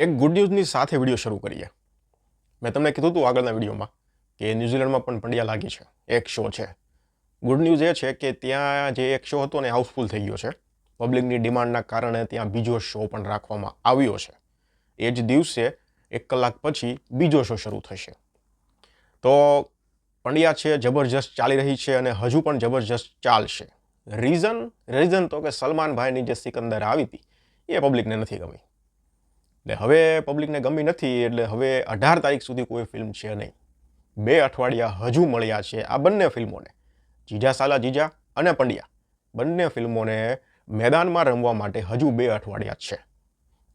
એક ગુડ ન્યૂઝની સાથે વીડિયો શરૂ કરીએ. મેં તમને કીધું હતું આગળના વિડીયોમાં કે ન્યૂઝીલેન્ડમાં પણ પંડ્યા લાગી છે. એક શો છે. ગુડ ન્યૂઝ એ છે કે ત્યાં જે એક શો હતો ને હાઉસફુલ થઈ ગયો છે. પબ્લિકની ડિમાન્ડના કારણે ત્યાં બીજો શો પણ રાખવામાં આવ્યો છે. એ જ દિવસે એક કલાક પછી બીજો શો શરૂ થશે. તો પંડ્યા છે, જબરજસ્ત ચાલી રહી છે અને હજુ પણ જબરજસ્ત ચાલશે. રીઝન રીઝન તો કે સલમાન ભાઈની જે સિકંદર આવી હતી, એ પબ્લિકને નથી ગમી. એટલે હવે પબ્લિકને ગમી નથી એટલે હવે અઢાર તારીખ સુધી કોઈ ફિલ્મ છે નહીં. બે અઠવાડિયા હજુ મળ્યા છે આ બંને ફિલ્મોને. જીજા સાલા જીજા અને પંડ્યા. બંને ફિલ્મોને મેદાનમાં રમવા માટે હજુ બે અઠવાડિયા છે.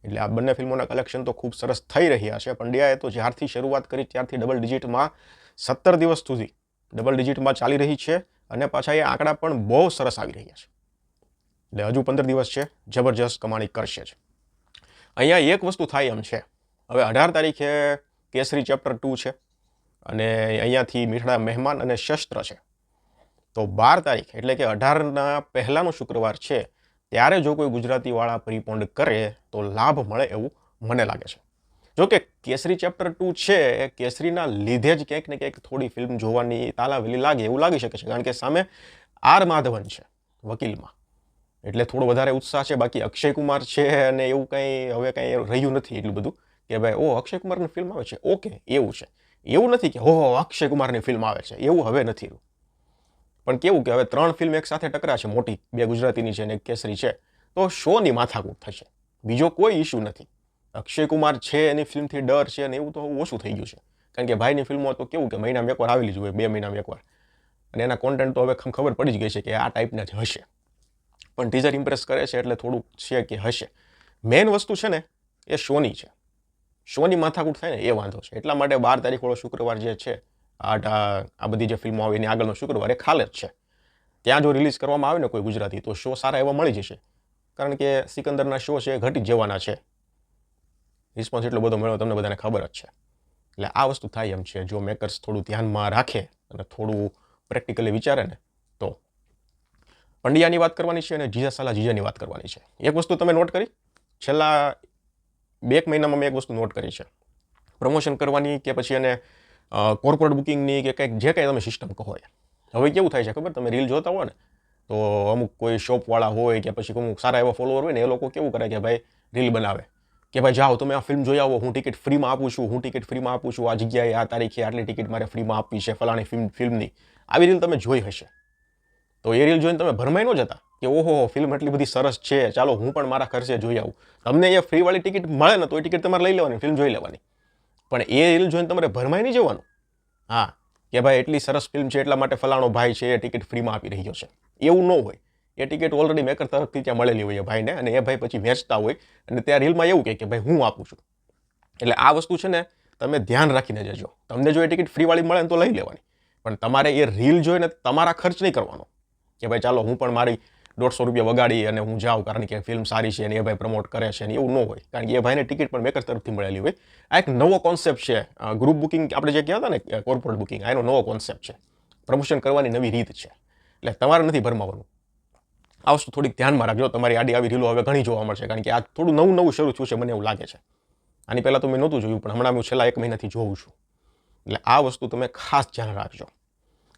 એટલે આ બંને ફિલ્મોના કલેક્શન તો ખૂબ સરસ થઈ રહ્યા છે. પંડ્યાએ તો જ્યારથી શરૂઆત કરી ત્યારથી ડબલ ડિજિટમાં સત્તર દિવસ સુધી ડબલ ડિજિટમાં ચાલી રહી છે અને પાછા એ આંકડા પણ બહુ સરસ આવી રહ્યા છે. એટલે હજુ પંદર દિવસ છે. જબરજસ્ત કમાણી કરશે જ. અહીંયા એક વસ્તુ થાય એમ છે. હવે અઢાર તારીખે કેસરી ચેપ્ટર ટુ છે અને અહીંયાથી મીઠડા મહેમાન અને શસ્ત્ર છે. તો બાર તારીખ એટલે કે અઢારના પહેલાંનો શુક્રવાર છે, ત્યારે જો કોઈ ગુજરાતીવાળા પ્રીપોન્ડ કરે તો લાભ મળે એવું મને લાગે છે. જો કે કેસરી ચેપ્ટર ટુ છે, એ કેસરીના લીધે જ ક્યાંક ને ક્યાંક થોડી ફિલ્મ જોવાની તાલાવેલી લાગે એવું લાગી શકે છે, કારણ કે સામે આર માધવન છે વકીલમાં. એટલે થોડો વધારે ઉત્સાહ છે, બાકી અક્ષય કુમાર છે અને એવું કંઈ હવે કંઈ રહ્યું નથી એટલું બધું કે ભાઈ ઓ અક્ષય કુમારની ફિલ્મ આવે છે. ઓકે, એવું છે. એવું નથી કે, હો અક્ષય કુમારની ફિલ્મ આવે છે. એવું હવે નથી પણ કેવું કે હવે ત્રણ ફિલ્મ એક સાથે ટકરાશે, મોટી, બે ગુજરાતીની છે અને એક કેસરી છે, તો શોની માથાકૂટ થશે. બીજો કોઈ ઇશ્યુ નથી. અક્ષય કુમાર છે એની ફિલ્મથી ડર છે અને એવું તો ઓછું થઈ ગયું છે. કારણ કે ભાઈની ફિલ્મો તો કેવું કે મહિનામાં એકવાર આવેલી જ હોય, બે મહિનામાં એકવાર. અને એના કોન્ટેન્ટ તો હવે ખબર પડી જ ગઈ છે કે આ ટાઈપના જ હશે. પણ ટીઝર ઇમ્પ્રેસ કરે છે એટલે થોડુંક છે કે હશે. મેઇન વસ્તુ છે ને, એ શોની છે. શોની માથાકૂટ થાય ને, એ વાંધો છે. એટલા માટે બાર તારીખવાળો શુક્રવાર જે છે, આ આ બધી જે ફિલ્મો આવે એની આગળનો શુક્રવાર એ ખાલે જ છે. ત્યાં જો રિલીઝ કરવામાં આવે ને કોઈ ગુજરાતી, તો શો સારા એવા મળી જશે. કારણ કે સિકંદરના શો છે એ ઘટી જવાના છે. રિસ્પોન્સ એટલો બધો મળ્યો, તમને બધાને ખબર જ છે. એટલે આ વસ્તુ થાય એમ છે. જો મેકર્સ થોડું ધ્યાનમાં રાખે અને થોડું પ્રેક્ટિકલી વિચારે ને પંડ્યાની વાત કરવાની છે અને જીજા સાલા જીજાની વાત કરવાની છે. એક વસ્તુ તમે નોટ કરી? છેલ્લા બે એક મહિનામાં મેં એક વસ્તુ નોટ કરી છે. પ્રમોશન કરવાની કે પછી એને કોર્પોરેટ બુકિંગની કે કંઈક જે કંઈ તમે સિસ્ટમ કહો એ. હવે કેવું થાય છે ખબર? તમે રીલ જોતા હો ને, તો અમુક કોઈ શોપવાળા હોય કે પછી અમુક સારા એવા ફોલોવર હોય ને, એ લોકો કેવું કરે કે ભાઈ રીલ બનાવે. કે ભાઈ જાઓ, તમે આ ફિલ્મ જોઈ આવો, હું ટિકિટ ફ્રીમાં આપું છું, હું ટિકિટ ફ્રીમાં આપું છું, આ જગ્યાએ, આ તારીખે આટલી ટિકિટ મારે ફ્રીમાં આપવી છે, ફલાણી ફિલ્મ ફિલ્મની આવી રીલ તમે જોઈ હશે. તો એ રીલ જોઈને તમે ભરમાઈ ન જતા કે ઓહો ફિલ્મ એટલી બધી સરસ છે, ચાલો હું પણ મારા ખર્ચે જોઈ આવું. તમને એ ફ્રીવાળી ટિકિટ મળે ને તો એ ટિકિટ તમારે લઈ લેવાની ફિલ્મ જોઈ લેવાની. પણ એ રીલ જોઈને તમારે ભરમાઈ નહીં જવાનું. હા, કે ભાઈ એટલી સરસ ફિલ્મ છે, એટલા માટે ફલાણો ભાઈ છે, એ ટિકિટ ફ્રીમાં આપી રહ્યો છે. એવું ન હોય. એ ટિકિટ ઓલરેડી મેકર તરફથી ત્યાં મળેલી હોય એ ભાઈને અને એ ભાઈ પછી વેચતા હોય અને ત્યાં રીલમાં એવું કહે કે ભાઈ હું આપું છું. એટલે આ વસ્તુ છે ને તમે ધ્યાન રાખીને જજો. તમને જો એ ટિકિટ ફ્રીવાળી મળે ને તો લઈ લેવાની. પણ તમારે એ રીલ જોઈને તમારા ખર્ચ નહીં કરવાનો. કે ભાઈ ચાલો હું પણ મારી દોઢસો રૂપિયા વગાડી અને હું જાઉં, કારણ કે ફિલ્મ સારી છે અને એ ભાઈ પ્રમોટ કરે છે અને એવું ન હોય. કારણ કે એ ભાઈને ટિકિટ પણ મેકર તરફથી મળેલી હોય. આ એક નવો કોન્સેપ્ટ છે. ગ્રુપ બુકિંગ આપણે જે કહેતા ને કોર્પોરેટ બુકિંગ આ એનો નવો કોન્સેપ્ટ છે. પ્રમોશન કરવાની નવી રીત છે. એટલે તમારે નથી ભરમાવાનું. આ વસ્તુ થોડીક ધ્યાનમાં રાખજો. તમારી આડી આવી રીલો હવે ઘણી જોવા મળશે, કારણ કે આ થોડું નવું નવું શરૂ થયું છે, મને એવું લાગે છે. આની પહેલાં તો મેં નહોતું જોયું, પણ હમણાં હું છેલ્લા એક મહિનાથી જોઉં છું. એટલે આ વસ્તુ તમે ખાસ ધ્યાન રાખજો.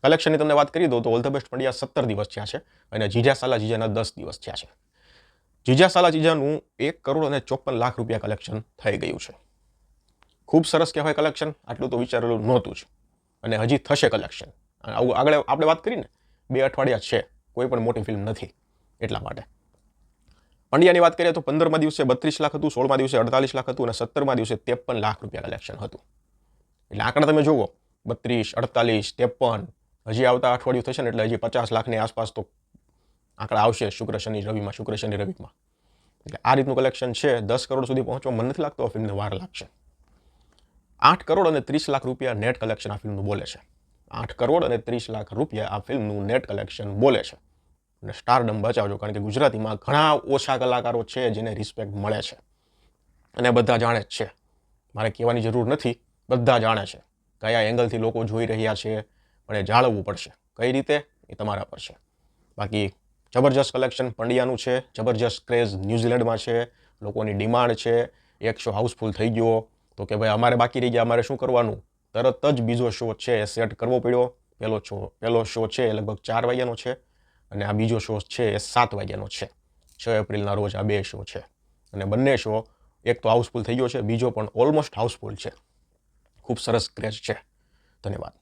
કલેક્શનની તમને વાત કરી દઉં તો ઓલ ધ બેસ્ટ પંડ્યા સત્તર દિવસ થયા છે અને જીજાસાલા જીજાના દસ દિવસ થયા છે. જીજા સાલા જીજાનું એક કરોડ અને ચોપન લાખ રૂપિયા કલેક્શન થઈ ગયું છે. ખૂબ સરસ કહેવાય કલેક્શન, આટલું તો વિચારેલું નહોતું જ. અને હજી થશે કલેક્શન. આવું આગળ આપણે વાત કરીને બે અઠવાડિયા છે, કોઈ પણ મોટી ફિલ્મ નથી એટલા માટે. પંડ્યાની વાત કરીએ તો પંદરમા દિવસે બત્રીસ લાખ હતું, સોળમા દિવસે અડતાલીસ લાખ હતું અને સત્તરમા દિવસે ત્રેપન લાખ રૂપિયા કલેક્શન હતું. એટલે આંકડા તમે જુઓ, બત્રીસ, અડતાલીસ, ત્રેપન હજી આવતા અઠવાડિયું થશે ને એટલે હજી પચાસ લાખની આસપાસ તો આંકડા આવશે શુક્ર, શનિ, રવિમાં, શુક્ર, શનિ, રવિમાં. એટલે આ રીતનું કલેક્શન છે. દસ કરોડ સુધી પહોંચવા મને નથી લાગતો આ ફિલ્મને વાર લાગશે. આઠ કરોડ અને ત્રીસ લાખ રૂપિયા નેટ કલેક્શન આ ફિલ્મનું બોલે છે. આઠ કરોડ અને ત્રીસ લાખ રૂપિયા આ ફિલ્મનું નેટ કલેક્શન બોલે છે. અને સ્ટારડમ બચાવજો, કારણ કે ગુજરાતીમાં ઘણા ઓછા કલાકારો છે જેને રિસ્પેક્ટ મળે છે. અને બધા જાણે જ છે. મારે કહેવાની જરૂર નથી. બધા જાણે છે. કયા એંગલથી લોકો જોઈ રહ્યા છે? પણ એ જાળવવું પડશે. કઈ રીતે? એ તમારા પર છે. બાકી જબરજસ્ત કલેક્શન પંડ્યાનું છે, જબરજસ્ત ક્રેઝ ન્યૂઝીલેન્ડમાં છે, લોકોની ડિમાન્ડ છે એક શો હાઉસફુલ થઈ ગયો. તો કે ભાઈ અમારે બાકી રહી ગયા, અમારે શું કરવાનું? તરત જ બીજો શો છે એ સેટ કરવો પડ્યો. પહેલો શો પહેલો શો છે એ લગભગ ચાર વાગ્યાનો છે અને આ બીજો શો છે એ સાત વાગ્યાનો છે. છ એપ્રિલના રોજ આ બે શો છે. અને બંને શો એક તો હાઉસફુલ થઈ ગયો છે, બીજો પણ ઓલમોસ્ટ હાઉસફુલ છે. ખૂબ સરસ ક્રેઝ છે. ધન્યવાદ.